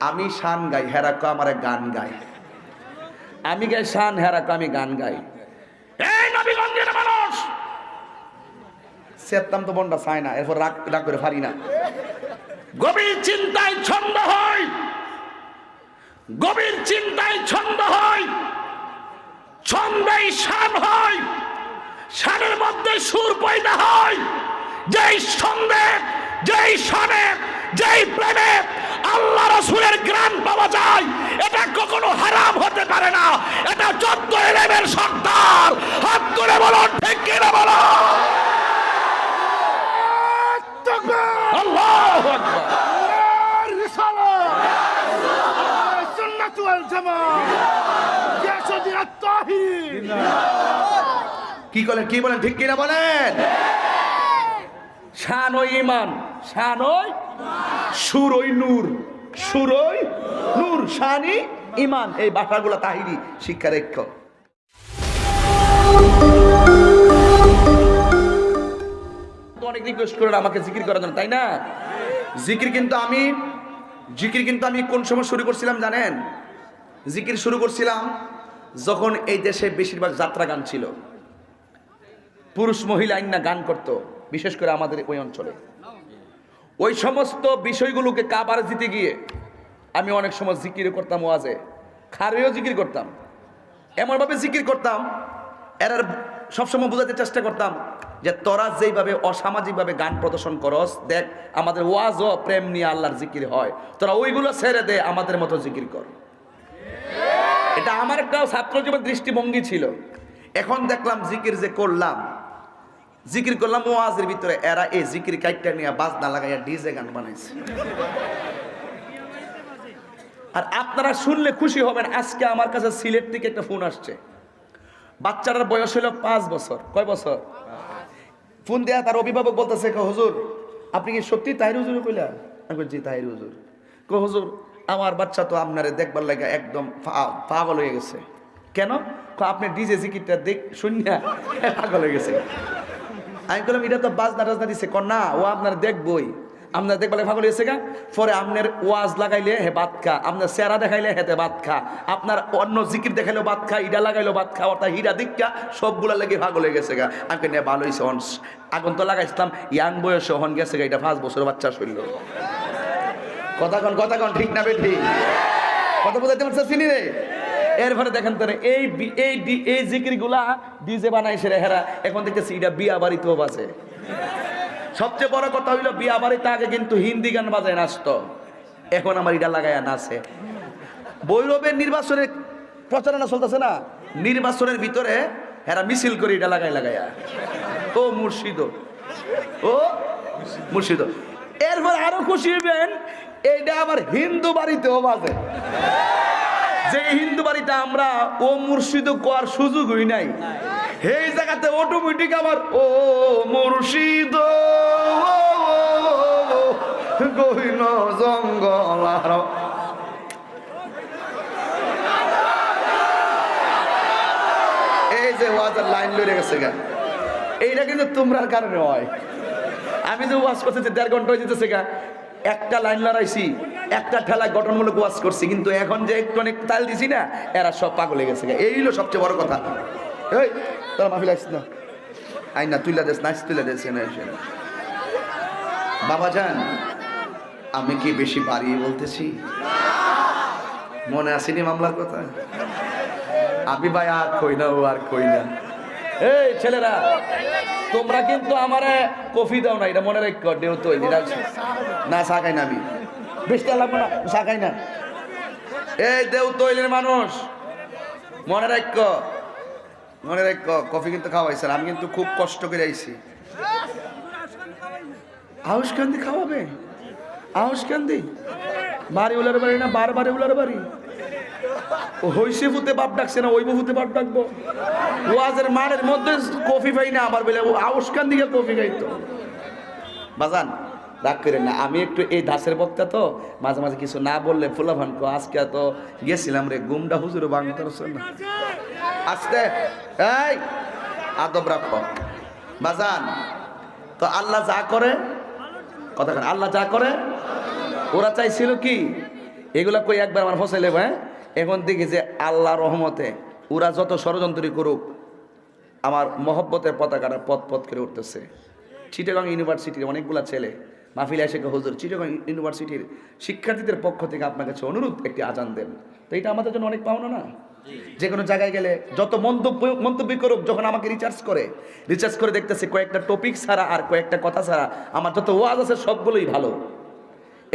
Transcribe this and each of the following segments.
আমি শান গাই, হেরাকো আমার গান গাই। আমি গাই শান, হেরাকো আমি গান গাই। এই নবীগঞ্জের মানুষ! সেতাম তো বন্ডা চায় না, এরপর রাগ রাগ করে পারি না। গভীর চিন্তায় ছন্দ হয়। গভীর চিন্তায় ছন্দ হয়। ছন্দেই শান হয়। শানের মধ্যে সুর পয়দা হয়। যেই ছন্দে, যেই শানে যেই প্রেমে আল্লাহ রসুলের গ্রাম পাওয়া যায়। এটা কখনো হারাম হতে পারে না। এটা চোদ্দ এলেমের সন্তান। হাত করে বলো ঠিক কিনা বলো? কি বলেন ঠিক কিনা বলেন? শান ওই ইমান শান ওই সুর ওই নূর। সুর ওই নূর, শানি ইমান এই ভাষাগুলো তাহিরি শিক্ষা রেখ অনেক রিকোয়েস্ট করেন আমাকে জিকির করার জন্য, তাই না? জিকির কিন্তু আমি, জিকির কিন্তু আমি কোন সময় শুরু করছিলাম জানেন? জিকির শুরু করছিলাম যখন এই দেশে বেশিরভাগ যাত্রা গান ছিল। পুরুষ মহিলা আইনা গান করত। বিশেষ করে আমাদের ওই অঞ্চলে। ওই সমস্ত বিষয়গুলোকে কাবার দিতে গিয়ে আমি অনেক সময় জিকির করতাম ওয়াজে, খারেও জিকির করতাম। এমনভাবে জিকির করতাম, এরার সবসময় বোঝাতে চেষ্টা করতাম যে তোরা যেইভাবে অসামাজিকভাবে গান প্রদর্শন করস, দেখ আমাদের ওয়াজও প্রেম নিয়ে আল্লাহর জিকির হয়। তোরা ওইগুলো ছেড়ে দে, আমাদের মতো জিকির কর। এটা আমার একটা ছাত্র জীবন দৃষ্টিভঙ্গি ছিল। এখন দেখলাম জিকির যে করলাম জিকির করলাম ওয়াজের ভিতরে। এরা এই জিকির কাইটটা নিয়ে বাজ না লাগাইয়া ডিজে গান বানাইছে। আর আপনারা শুনলে খুশি হবেন, আজকে আমার কাছে সিলেট থেকে একটা ফোন আসছে। বাচ্চাটার বয়স হলো পাঁচ বছর। কয় বছর? ফোন দেয়া তার অভিভাবক বলতেছে, "কো হুজুর, আপনি কি সত্যি তাহির হুজুর কইলা? আমি জি, তাহির হুজুর। কো হুজুর, আমার বাচ্চা তো আপনারে দেখবার লাগে একদম পাগল হয়ে গেছে। কেন? আপনি ডিজে জিকিরটা দেখ, শুনিয়া পাগল হয়ে গেছে। আমি বললাম, এটা তো বাজনা টাজনা দিছে কর না ও আপনার দেখবই। আপনার দেখবালে পাগল হয়েছে গা? পরে আপনার ওয়াজ লাগাইলে হে বাদ খা, আপনার চেহারা দেখাইলে হেতে বাদ খা, আপনার অন্য জিকির দেখাইলেও বাদ খা, ইডা লাগাইলেও বাদ খা, অর্থাৎ হিরা দীক্ষা, সবগুলা লেগে পাগল হয়ে গেছে গা। আমি নিয়ে ভালো হয়েছে আগুন তো লাগাইছিলাম, ইয়াং বয়সে হন গেছে গা, এটা পাঁচ বছর বাচ্চা শরীর কথা কন কথা কন, ঠিক না বে ঠিক কথা বোঝাইতে পারছে চিনি রে? এরপরে দেখেন তো এই এই এই জিকিরগুলা ডিজে বানাইছে রে হেরা। এখন দেখতেছি এটা বিয়া বাড়িতেও বাজে সবচেয়ে বড় কথা হইল বিয়া বাড়িতে আগে কিন্তু হিন্দি গান বাজায় নাচতো। এখন আমার এটা লাগাইয়া নাচে। বৈরবের নির্বাচনের প্রচারণা চলতেছে না? নির্বাচনের ভিতরে হেরা মিছিল করে এটা লাগাই লাগাইয়া ও মুর্শিদ ও মুর্শিদ। এরপর আরও খুশি হইবেন, এইটা আবার হিন্দু বাড়িতেও বাজে। যে হিন্দু বাড়িটা আমরা ও মুর্শিদ কোয়ার সুযোগ হই নাই। এই জায়গাতে অটোমেটিক আমার ও মুর্শিদ জঙ্গল আর এই যে ওয়াজের লাইন লড়ে গেছে গা। এইটা কিন্তু তোমরার কারণে হয়। আমি যে ওয়াজ করতেছি, দেড় ঘণ্টা হয়ে যেতেছে গা। একটা লাইন লড়াইছি একটা ঠেলায় গঠনমূলক ওয়াজ করছি, কিন্তু এখন যে একটু অনেক তাল দিছি না, এরা সব পাগল গেছে এই হলো সবচেয়ে বড় কথা। এই, তোরা মাফিল আসছিস না। আই না, তুইলা দেশ নাচ তুইলা দেশ বাবা যান আমি কি বেশি বাড়িয়ে বলতেছি? মনে আসেনি মামলার কথা? আমি ভাই আর কই না, ও আর কই না। এই ছেলেরা, তোমরা কিন্তু আমারে কফি দাও না, এটা মনে রাখো, দেও তো না সাকাই না আমি। বেশি লাগবে না সাকাই না। এই দেও তৈলের মানুষ, মনে রাখো মনে রাখো কফি কিন্তু খাওয়াইছেন, আমি কিন্তু খুব কষ্ট করে আইছি। আউশ কান্দি খাওয়াবে? আউশ কান্দি? বাড়ি উলার বাড়ি না বার বাড়ি উলার বাড়ি? হইসে ফুতে বাপ ডাকছে না ওই ফুতে বাপ ডাকবো। ওয়াজের মারের মধ্যে কফি পাই না আবার বলে ও আউসকান দিকে কফি খাইতো। বাজান রাগ করেন না। আমি একটু এই দাসের বক্তা তো, মাঝে মাঝে কিছু না বললে ফুলা ভানকো আজকে তো গেছিলাম রে, গুমডা হুজুর বাংলার না। আস্তে, এই, আদব রাখো। বাজান, তো আল্লাহ যা করে, কথা আল্লাহ যা করে, ওরা চাইছিল কি? এগুলা কই একবার আমার ফসাইলে হ্যাঁ? এখন দেখি যে আল্লাহ রহমতে ওরা যত ষড়যন্ত্রী করুক, আমার মহব্বতের পতাকাটা পথ পথ করে উঠতেছে। চিটাগং ইউনিভার্সিটির অনেকগুলা ছেলে মাহফিল এসে হুজুর চিটাগং ইউনিভার্সিটির শিক্ষার্থীদের পক্ষ থেকে আপনার কাছে অনুরোধ একটি আজান দেন। তো এটা আমাদের জন্য অনেক পাওনা না? যে কোনো জায়গায় গেলে যত মন্তব্য মন্তব্য করুক যখন আমাকে রিচার্জ করে রিচার্জ করে দেখতেছে কয়েকটা টপিক ছাড়া আর কয়েকটা কথা ছাড়া আমার যত ওয়াজ আছে সবগুলোই ভালো।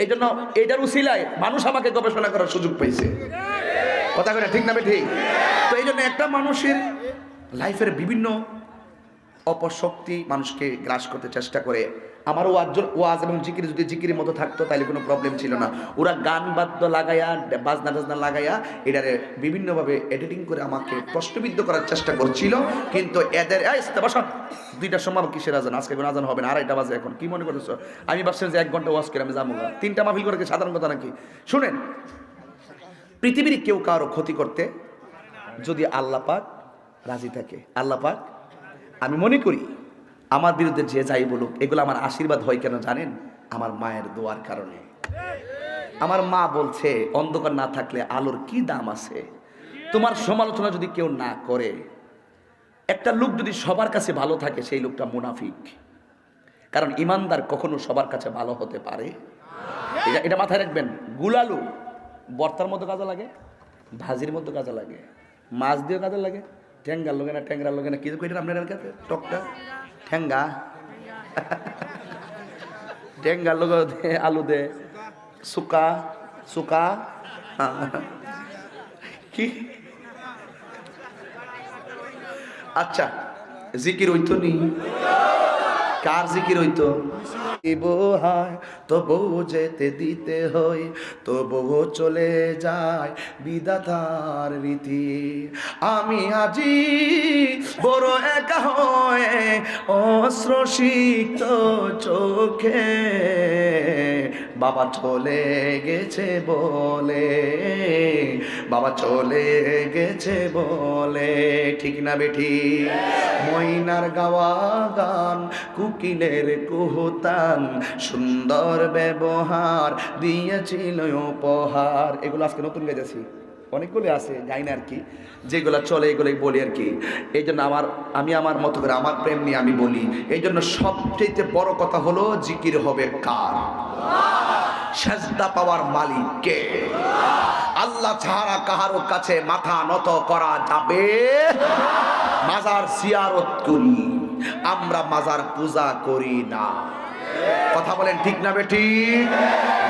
এই জন্য এটার উসিলায় মানুষ আমাকে গবেষণা করার সুযোগ পেয়েছে। কথা করে ঠিক না ঠিক তো এই জন্য একটা মানুষের লাইফের বিভিন্ন অপশক্তি মানুষকে গ্রাস করতে চেষ্টা করে আমার ওয়াজ ওয়াজ এবং জিকির যদি জিকিরের মতো থাকতো, তাহলে কোনো প্রবলেম ছিল না। ওরা গান বাদ্য লাগাইয়া বাজনা টাজনা লাগাইয়া এটারে বিভিন্নভাবে এডিটিং করে আমাকে প্রশ্নবিদ্ধ করার চেষ্টা করছিল। কিন্তু এদের এই বসা। দুইটার সময় কিসের আজান? আজকে কোনো আজান হবে না। আড়াইটা বাজে এখন। কি মনে করতেছো? আমি ভাবছিলাম যে এক ঘণ্টা ওয়াজ করে আমি যাব না। তিনটা মাহফিল করে সাধারণ কথা নাকি? শুনেন, পৃথিবীর কেউ কারও ক্ষতি করতে যদি আল্লাহ পাক রাজি থাকে। আল্লাহ পাক, আমি মনে করি আমার বিরুদ্ধে যে যাই বলুক, এগুলো আমার আশীর্বাদ হয় কেন জানেন? আমার মায়ের দোয়ার কারণে। আমার মা বলছে, অন্ধকার না থাকলে আলোর কি দাম আছে? তোমার সমালোচনা যদি কেউ না করে, একটা লোক যদি সবার কাছে ভালো থাকে, সেই লোকটা মুনাফিক। কারণ ইমানদার কখনো সবার কাছে ভালো হতে পারে। এটা এটা মাথায় রাখবেন। গুলালু, বর্তার মতো কাজে লাগে, ভাজির মতো কাজে লাগে, মাছ দিয়ে কাজে লাগে ট্যাঙ্গার লোকে না ট্যাংরার লোকে না কি কইটা আপনার কাছে টকটা? ঠ্যাঙ্গা ঠেঙ্গার লোক আলু দে। সুকা সুকা। কি? আচ্ছা জিকির হইতো নি? কার জিকির হইতো? হয় তবুও যেতে দিতে হয় তবুও চলে যায় বিদাতার রীতি। আমি আজি বড় একা হয়ে অশ্রসিক্ত চোখে বাবা চলে গেছে বলে, বাবা চলে গেছে বলে, ঠিক না বেঠি ময়নার গাওয়া গান, কুকিলের কুহতান, সুন্দর ব্যবহার দিয়েছিল উপহার। এগুলো আজকে নতুন গেছি অনেকগুলো আছে গাই না আর কি। যেগুলো চলে এগুলোই বলি আর কি। এই জন্য আমার, আমি আমার মতো করে, আমার প্রেম নিয়ে আমি বলি। এই জন্য সবচেয়ে বড় কথা হলো, জিকির হবে কার? সেজদা পাওয়ার মালিক কে? আল্লাহ ছাড়া কাহারো কাছে মাথা নত করা যাবে? মাজার সিয়ারত করি, আমরা মাজার পূজা করি না। কথা বলেন ঠিক না বেটি?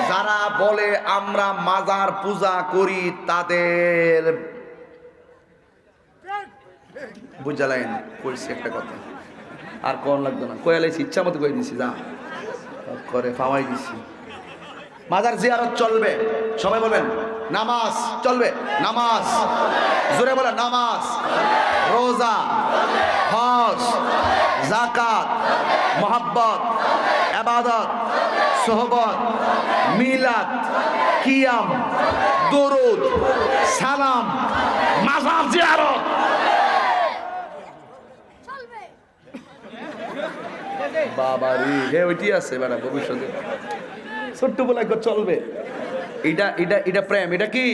যারা বলে আমরা মাজার পূজা করি তাদের বুঝালেন কইছি একটা কথা। আর কোন লাগতো না। কয়ালাইছি ইচ্ছা মতো কয়ে দিছি, যা। করে পাওয়াই দিছি। মাজার জিয়ারত চলবে। সবাই বলবেন নামাজ চলবে নামাজ। জোরে বলে নামাজ। রোজা হজ জাকাত মোহাব্বত আবাদত সোহবত মিলাদ কিয়াম দরুদ সালাম মাজার জিয়ারত। বাবারি হে ওইটি আছে বেড়া ভবিষ্যতে। ছোট্ট বলে চলবে। এটা এটা এটা প্রেম, এটা কি?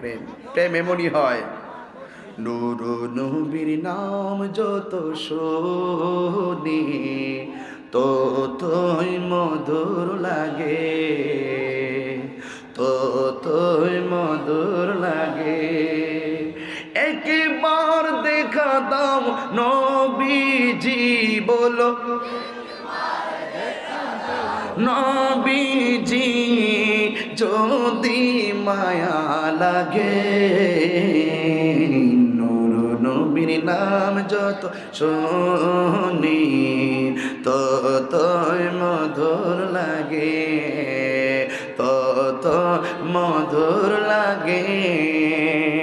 প্রেম প্রেম এমনই হয়। নুর নবীর নাম যত শোনি তো তোই মধুর লাগে। তো তোই মধুর লাগে। একবার দেখা দাম নবীজি বলো। নবীজি, যদি মায়া লাগে, নূর নবীর নাম যত শুনি তত মধুর লাগে তত মধুর লাগে।